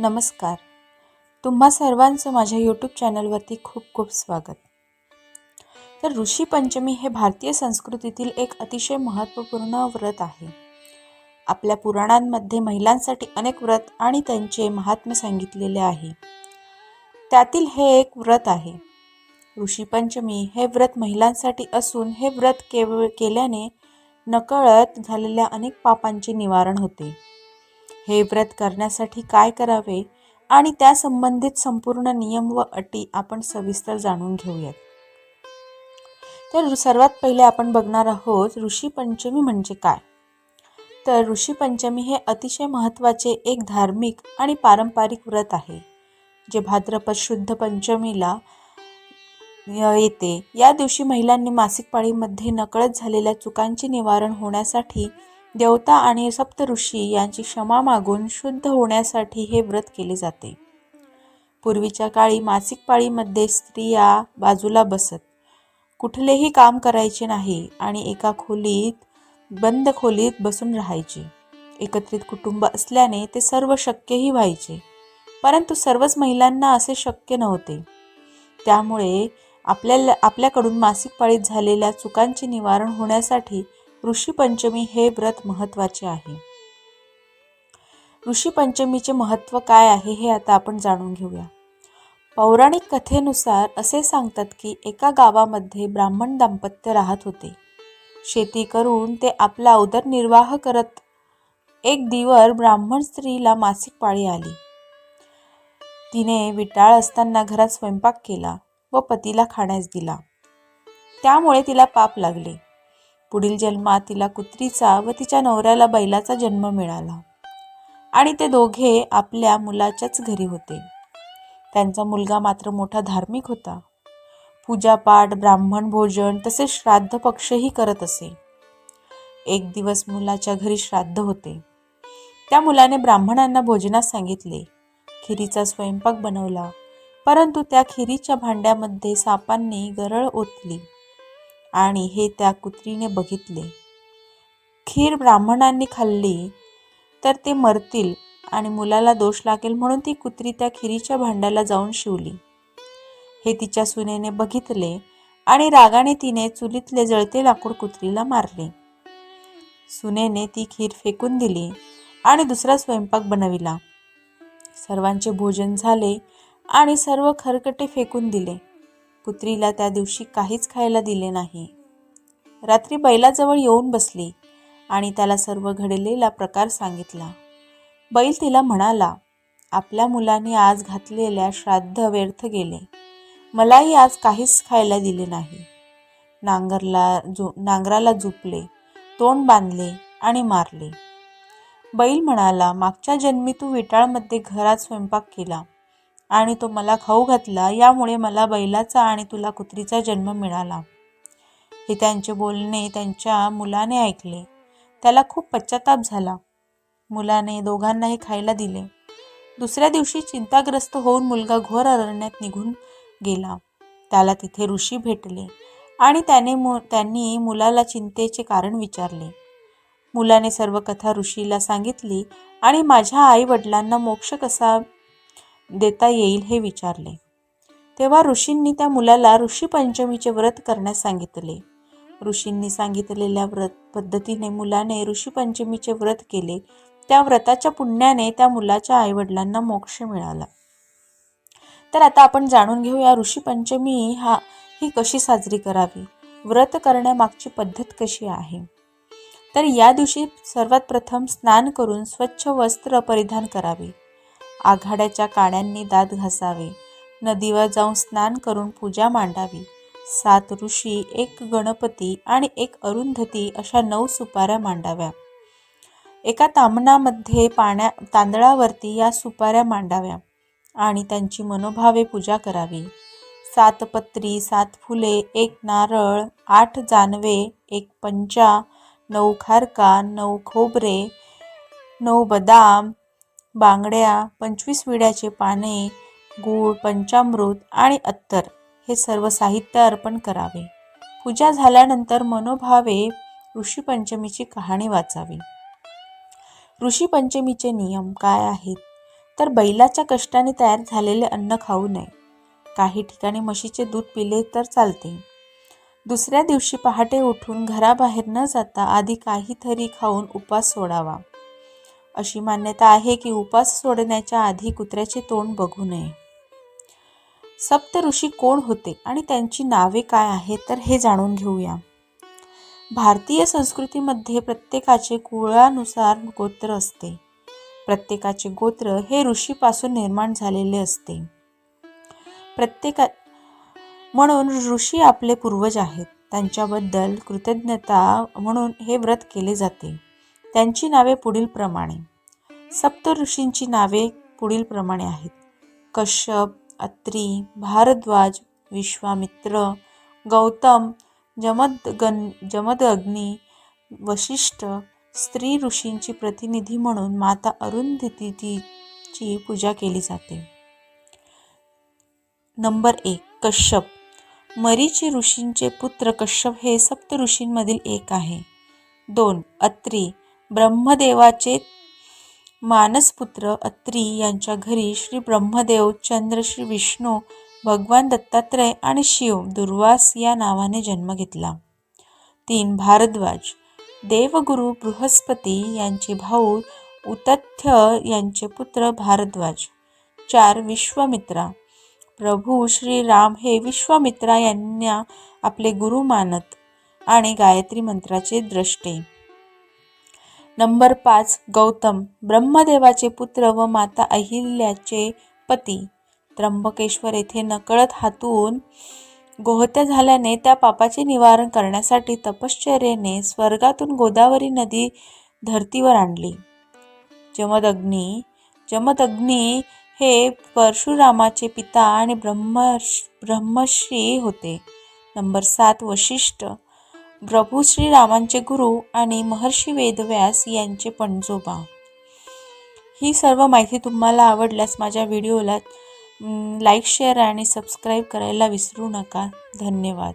नमस्कार. तुम्हा सर्वांचं माझ्या यूट्यूब चॅनलवरती खूप खूप स्वागत. तर ऋषी पंचमी हे भारतीय संस्कृतीतील एक अतिशय महत्त्वपूर्ण व्रत आहे. आपल्या पुराणांमध्ये महिलांसाठी अनेक व्रत आणि त्यांचे महात्म्य सांगितलेले आहे. त्यातील हे एक व्रत आहे. ऋषी पंचमी हे व्रत महिलांसाठी असून हे व्रत केवळ केल्याने नकळत झालेल्या अनेक पापांचे निवारण होते. हे व्रत करण्यासाठी काय करावे आणि त्या संबंधित संपूर्ण नियम व अटी आपण सविस्तर जाणून घेऊयात. तर सर्वात पहिले आपण बघणार आहोत ऋषी पंचमी म्हणजे काय? तर ऋषी पंचमी हे अतिशय महत्त्वाचे एक धार्मिक आणि पारंपरिक व्रत आहे जे भाद्रपद शुद्ध पंचमीला येते. या दिवशी महिलांनी मासिक पाळीमध्ये नकळत झालेल्या चुकांचे निवारण होण्यासाठी देवता आणि सप्तऋषी यांची क्षमा मागून शुद्ध होण्यासाठी हे व्रत केले जाते. पूर्वीच्या काळी मासिक पाळीमध्ये स्त्रिया बाजूला बसत. कुठलेही काम करायचे नाही आणि एका खोलीत बंद खोलीत बसून राहायचे. एकत्रित कुटुंब असल्याने ते सर्व शक्यही व्हायचे परंतु सर्वच महिलांना असे शक्य नव्हते. त्यामुळे आपल्याला आपल्याकडून मासिक पाळीत झालेल्या चुकांचे निवारण होण्यासाठी ऋषीपंचमी हे व्रत महत्त्वाचे आहे. ऋषीपंचमीचे महत्त्व काय आहे हे आता आपण जाणून घेऊया. पौराणिक कथेनुसार असे सांगतात की एका गावामध्ये ब्राह्मण दाम्पत्य राहत होते. शेती करून ते आपला उदरनिर्वाह करत एक दिवर ब्राह्मण स्त्रीला मासिक पाळी आली. तिने विटाळ असताना घरात स्वयंपाक केला व पतीला खाण्यास दिला. त्यामुळे तिला पाप लागले. पुढील जन्मात तिला कुत्रीचा व तिच्या नवऱ्याला बैलाचा जन्म मिळाला. आणि ते दोघे आपल्या मुलाच्याच घरी होते. त्यांचा मुलगा मात्र मोठा धार्मिक होता. पूजापाठ ब्राह्मण भोजन तसेच श्राद्ध पक्षही करत असे. एक दिवस मुलाच्या घरी श्राद्ध होते. त्या मुलाने ब्राह्मणांना भोजनास सांगितले. खिरीचा स्वयंपाक बनवला. परंतु त्या खिरीच्या भांड्यामध्ये सापांनी गरळ ओतली. आणि हे त्या कुत्रीने बघितले. खीर ब्राह्मणांनी खाल्ली तर ते मरतील आणि मुलाला दोष लागेल म्हणून ती कुत्री त्या खिरीच्या भांड्याला जाऊन शिवली. हे तिच्या सुनेने बघितले आणि रागाने तिने चुलीतले जळते लाकूड कुत्रीला मारले. सुनेने ती खीर फेकून दिली आणि दुसरा स्वयंपाक बनविला. सर्वांचे भोजन झाले आणि सर्व खरकटे फेकून दिले. कुत्रीला त्या दिवशी काहीच खायला दिले नाही. रात्री बैलाजवळ येऊन बसली आणि त्याला सर्व घडलेला प्रकार सांगितला. बैल तिला म्हणाला आपल्या मुलाने आज घातलेल्या श्राद्ध व्यर्थ गेले. मलाही आज काहीच खायला दिले नाही. नांगरला जो नांगराला झुपले तोंड बांधले आणि मारले. बैल म्हणाला मागच्या जन्मी तू विटाळमध्ये घरात स्वयंपाक केला. आणि तो मला खाऊ घातला यामुळे मला बैलाचा आणि तुला कुत्रीचा जन्म मिळाला. हे त्यांचे बोलणे त्यांच्या मुलाने ऐकले. त्याला खूप पश्चाताप झाला. मुलाने दोघांनाही खायला दिले. दुसऱ्या दिवशी चिंताग्रस्त होऊन मुलगा घोर अरण्यात निघून गेला. त्याला तिथे ऋषी भेटले आणि त्याने मु त्यांनी मुलाला चिंतेचे कारण विचारले. मुलाने सर्व कथा ऋषीला सांगितली आणि माझ्या आई वडिलांना मोक्ष कसा देता येईल हे विचारले. तेव्हा ऋषींनी त्या मुलाला ऋषी पंचमीचे व्रत करण्यास सांगितले. ऋषींनी सांगितलेल्या व्रत पद्धतीने मुलाने ऋषी पंचमीचे व्रत केले. त्या व्रताच्या पुण्याने त्या मुलाच्या आईवडिलांना मोक्ष मिळाला. तर आता आपण जाणून घेऊया ऋषी पंचमी हा ही कशी साजरी करावी? व्रत करण्यामागची पद्धत कशी आहे? तर या दिवशी सर्वात प्रथम स्नान करून स्वच्छ वस्त्र परिधान करावे. आघाड्याच्या काड्यांनी दात घासावे. नदीवर जाऊन स्नान करून पूजा मांडावी. सात ऋषी एक गणपती आणि एक अरुंधती अशा नऊ सुपाऱ्या मांडाव्या. एका तांबणामध्ये पाण्या तांदळावरती या सुपाऱ्या मांडाव्या आणि त्यांची मनोभावे पूजा करावी. सात पत्री सात फुले एक नारळ आठ जानवे एक पंचा नऊ खारका नऊ खोबरे नऊ बदाम बांगड्या पंचवीस विड्याचे पाने गूळ पंचामृत आणि अत्तर हे सर्व साहित्य अर्पण करावे. पूजा झाल्यानंतर मनोभावे ऋषीपंचमीची कहाणी वाचावी. ऋषीपंचमीचे नियम काय आहेत? तर बैलाच्या कष्टाने तयार झालेले अन्न खाऊ नये. काही ठिकाणी म्हशीचे दूध पिले तर चालते. दुसऱ्या दिवशी पहाटे उठून घराबाहेर न जाता आधी काहीतरी खाऊन उपास सोडावा. अशी मान्यता आहे की उपास सोडण्याच्या आधी कुत्र्याचे तोंड बघू नये. सप्त ऋषी कोण होते आणि त्यांची नावे काय आहेत तर हे जाणून घेऊया. भारतीय संस्कृतीमध्ये प्रत्येकाचे कुळानुसार गोत्र असते. प्रत्येकाचे गोत्र हे ऋषीपासून निर्माण झालेले असते. प्रत्येका म्हणून ऋषी आपले पूर्वज आहेत. त्यांच्याबद्दल कृतज्ञता म्हणून हे व्रत केले जाते. त्यांची नावे पुढील सप्त ऋषींची नावे पुढील प्रमाणे आहेत. कश्यप अत्री भारद्वाज विश्वामित्र गौतम जमदगन जमदग्नी वशिष्ठ स्त्री ऋषींची प्रतिनिधी म्हणून माता अरुंधतीची पूजा केली जाते. नंबर एक कश्यप. मरीची ऋषींचे पुत्र कश्यप हे सप्त ऋषींमधील एक आहे. दोन अत्री. ब्रह्मदेवाचे मानसपुत्र अत्री यांच्या घरी श्री ब्रह्मदेव चंद्र श्री विष्णू भगवान दत्तात्रय आणि शिव दुर्वास या नावाने जन्म घेतला. तीन भारद्वाज देवगुरु बृहस्पती यांचे भाऊ उतथ्य यांचे पुत्र भारद्वाज चार विश्वामित्रा. प्रभू श्रीराम हे विश्वामित्रा यांना आपले गुरु मानत आणि गायत्री मंत्राचे द्रष्टे. नंबर पाच गौतम ब्रह्मदेवाचे पुत्र व माता अहिल्याचे पती. त्र्यंबकेश्वर येथे नकळत हातून गोहत्या झाल्याने त्या पापाचे निवारण करण्यासाठी तपश्चर्येने स्वर्गातून गोदावरी नदी धर्तीवर आणली. जमदग्नी जमदग्नी हे परशुरामाचे पिता आणि ब्रह्म ब्रह्मश्री होते. नंबर सात वशिष्ठ प्रभू श्रीरामांचे गुरु आणि महर्षी वेदव्यास यांचे पणजोबा. ही सर्व माहिती तुम्हाला आवडल्यास माझ्या व्हिडिओला लाईक शेअर आणि सबस्क्राईब करायला विसरू नका. धन्यवाद.